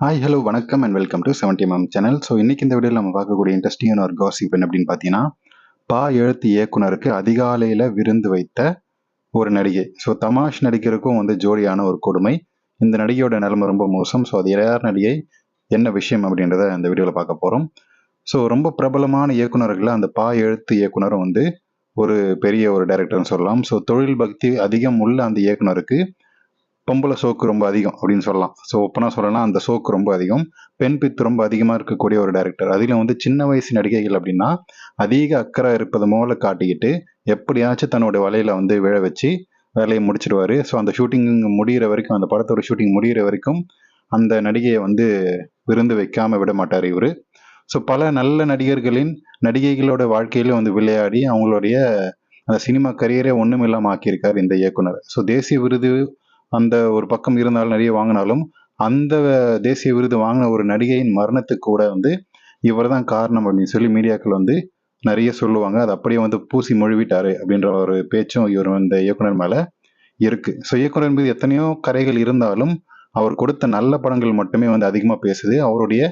Hi hello வணக்கம் and welcome to seventy M channel so இன்னைக்கு இந்த வீடியோவில் நம்ம பார்க்கக்கூடிய இன்ட்ரெஸ்டிங்கான ஒரு காசிப் என்ன அப்படின்னு பார்த்தீங்கன்னா பா எழுத்து இயக்குனருக்கு அதிகாலையில் விருந்து வைத்த ஒரு நடிகை. ஸோ தமாஷ் நடிகருக்கும் வந்து ஜோடியான ஒரு கொடுமை. இந்த நடிகையோட நிலைமை ரொம்ப மோசம். ஸோ அது யார் நடிகை? என்ன விஷயம் அப்படின்றத அந்த வீடியோவில் பார்க்க போகிறோம் ஸோ ரொம்ப பிரபலமான இயக்குனர்களில் அந்த பா எழுத்து இயக்குனரும் வந்து ஒரு பெரிய ஒரு டைரக்டர்னு சொல்லலாம். ஸோ தொழில் பக்தி அதிகம் உள்ள அந்த இயக்குனருக்கு பொம்பளை சோக்கு ரொம்ப அதிகம் அப்படின்னு சொல்லலாம். ஸோ ஒப்பனாக சொல்லலாம் அந்த சோக்கு ரொம்ப அதிகம். பெண் பித்து ரொம்ப அதிகமாக இருக்கக்கூடிய ஒரு டேரக்டர் அதிலும் வந்து சின்ன வயசு நடிகைகள் அப்படின்னா அதிக அக்கறை இருப்பது போல காட்டிக்கிட்டு எப்படியாச்சும் தன்னோட வலையில வந்து விழ வச்சு வேலையை முடிச்சிடுவாரு. ஸோ அந்த ஷூட்டிங் முடிகிற வரைக்கும் அந்த படத்தோட ஷூட்டிங் முடிகிற வரைக்கும் அந்த நடிகையை வந்து விருந்து வைக்காம விட மாட்டார் இவர். ஸோ பல நல்ல நடிகர்களின் நடிகைகளோட வாழ்க்கையில வந்து விளையாடி அவங்களுடைய அந்த சினிமா கரியரே ஒன்றும் இல்லாமல் ஆக்கியிருக்கார் இந்த இயக்குனர். ஸோ தேசிய விருது அந்த ஒரு பக்கம் இருந்தாலும் நிறைய வாங்கினாலும் அந்த தேசிய விருது வாங்கின ஒரு நடிகையின் மரணத்துக்கு கூட வந்து இவர் தான் காரணம் அப்படின்னு சொல்லி மீடியாக்கள் வந்து நிறைய சொல்லுவாங்க. அது அப்படியே வந்து பூசி மொழிவிட்டாரு அப்படின்ற ஒரு பேச்சும் இவர் இந்த இயக்குனர் மேலே இருக்கு. ஸோ இயக்குனர் மீது எத்தனையோ கரைகள் இருந்தாலும் அவர் கொடுத்த நல்ல படங்கள் மட்டுமே வந்து அதிகமாக பேசுது. அவருடைய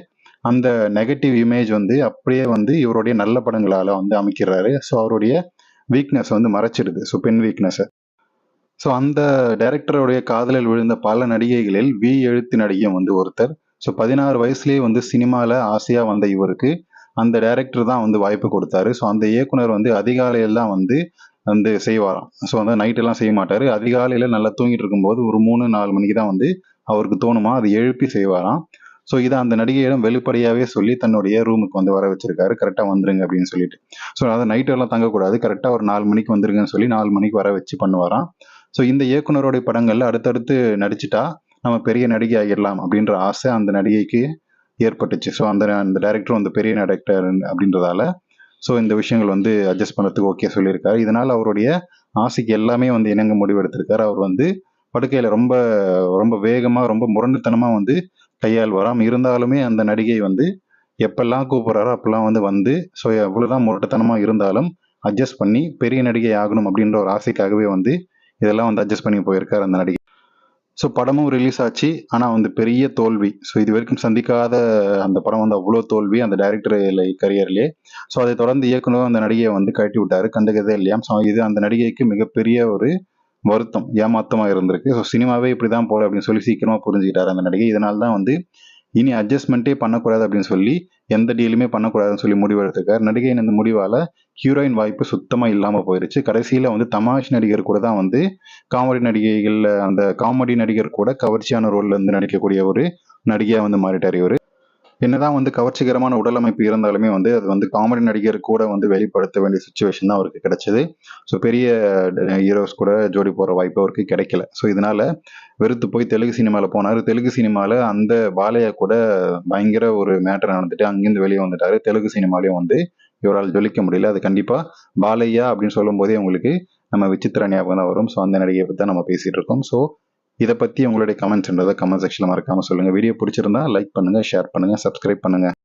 அந்த நெகட்டிவ் இமேஜ் வந்து அப்படியே வந்து இவருடைய நல்ல படங்களால் வந்து அமைக்கிறாரு. ஸோ அவருடைய வீக்னஸ் வந்து மறைச்சிடுது. ஸோ பெண் வீக்னஸை ஸோ அந்த டைரக்டருடைய காதலில் விழுந்த பல நடிகைகளில் வி. எழுத்து நடிகை வந்து ஒருத்தர். ஸோ பதினாறு வயசுலேயே வந்து சினிமாவில் ஆசையாக வந்த இவருக்கு அந்த டைரக்டர் தான் வந்து வாய்ப்பு கொடுத்தாரு. ஸோ அந்த இயக்குனர் வந்து அதிகாலையில் தான் வந்து வந்து செய்வாராம். ஸோ வந்து நைட்டெல்லாம் செய்ய மாட்டார். அதிகாலையில் நல்லா தூங்கிட்டு இருக்கும்போது ஒரு மூணு நாலு மணிக்கு தான் வந்து அவருக்கு தோணுமா அது எழுப்பி செய்வாராம். ஸோ இதை அந்த நடிகையிடம் வெளிப்படையாகவே சொல்லி தன்னுடைய ரூமுக்கு வந்து வர வச்சிருக்காரு. கரெக்டாக வந்துருங்க அப்படின்னு சொல்லிட்டு. ஸோ அதை நைட்டெல்லாம் தங்கக்கூடாது. கரெக்டாக ஒரு நாலு மணிக்கு வந்துருங்கன்னு சொல்லி நாலு மணிக்கு வர வச்சு பண்ணுவாராம். ஸோ இந்த இயக்குனருடைய படங்கள்ல அடுத்தடுத்து நடிச்சுட்டா நம்ம பெரிய நடிகை ஆகிடலாம் அப்படின்ற ஆசை அந்த நடிகைக்கு ஏற்பட்டுச்சு. ஸோ அந்த அந்த டேரக்டர் வந்து பெரிய டேரக்டர் அப்படின்றதால ஸோ இந்த விஷயங்கள் வந்து அட்ஜஸ்ட் பண்ணுறதுக்கு ஓகே சொல்லியிருக்காரு. இதனால் அவருடைய ஆசைக்கு எல்லாமே வந்து இணங்க முடிவெடுத்திருக்காரு. அவர் வந்து படுக்கையில் ரொம்ப ரொம்ப வேகமாக ரொம்ப முரண்டுத்தனமாக வந்து கையால் வராமல் இருந்தாலுமே அந்த நடிகை வந்து எப்பெல்லாம் கூப்பிட்றாரோ அப்பெல்லாம் வந்து வந்து ஸோ எவ்வளோதான் முரட்டுத்தனமாக இருந்தாலும் அட்ஜஸ்ட் பண்ணி பெரிய நடிகை ஆகணும் அப்படின்ற ஒரு ஆசைக்காகவே வந்து இதெல்லாம் வந்து அட்ஜஸ்ட் பண்ணி போயிருக்காரு அந்த நடிகை ஸோ படமும் ரிலீஸ் ஆச்சு. ஆனால் வந்து பெரிய தோல்வி. ஸோ இது வரைக்கும் சந்திக்காத அந்த படம் வந்து அவ்வளோ தோல்வி அந்த டைரக்டர் கரியர்லேயே ஸோ அதை தொடர்ந்து இயக்குனரும் அந்த நடிகையை வந்து கழட்டி விட்டார் கண்டுக்கதே இல்லையா? ஸோ இது அந்த நடிகைக்கு மிகப்பெரிய ஒரு வருத்தம் ஏமாத்தமாக இருந்திருக்கு. ஸோ சினிமாவே இப்படி தான் போல அப்படின்னு சொல்லி சீக்கிரமாக புரிஞ்சுக்கிட்டார் அந்த நடிகை. இதனால தான் வந்து இனி அட்ஜஸ்ட்மெண்ட்டே பண்ணக்கூடாது அப்படின்னு சொல்லி எந்த டீலுமே பண்ணக்கூடாதுன்னு சொல்லி முடிவு எடுத்திருக்காரு. நடிகையின் இந்த முடிவால் ஹீரோயின் வாய்ப்பு சுத்தமாக இல்லாமல் போயிருச்சு. கடைசியில் வந்து தமாஷ் நடிகர் கூட தான் வந்து காமெடி நடிகைகளில் அந்த காமெடி நடிகர் கூட கவர்ச்சியான ரோல்ல இருந்து நடிக்கக்கூடிய ஒரு நடிகையாக வந்து மாறிட்டார் இவர். என்னதான் வந்து கவர்ச்சிகரமான உடல் அமைப்பு இருந்தாலுமே வந்து அது வந்து காமெடி நடிகர் கூட வந்து வெளிப்படுத்த வேண்டிய சுச்சுவேஷன் தான் அவருக்கு கிடைச்சது. ஸோ பெரிய ஹீரோஸ் கூட ஜோடி போகிற வாய்ப்பு அவருக்கு கிடைக்கல. ஸோ இதனால வெறுத்து போய் தெலுங்கு சினிமாவில் போனார். தெலுங்கு சினிமாவில் அந்த பாலையா கூட பயங்கர ஒரு மேட்டர் நடந்துட்டு அங்கேருந்து வெளியே வந்துட்டார். தெலுங்கு சினிமாலையும் வந்து இவரால் ஜொலிக்க முடியல. அது கண்டிப்பாக பாலையா அப்படின்னு சொல்லும் போதே உங்களுக்கு நம்ம விசித்திர ஞாபகம் தான் வரும். ஸோ அந்த நடிகையை பற்றி தான் நம்ம பேசிகிட்டு இருக்கோம். ஸோ இதை பற்றி உங்களுடைய கமெண்ட்ஸ்ன்றதை கமெண்ட் செக்ஷனில் மறக்காமல் சொல்லுங்கள் வீடியோ பிடிச்சிருந்தா லைக் பண்ணுங்கள் ஷேர் பண்ணுங்கள் சப்ஸ்கிரைப் பண்ணுங்கள்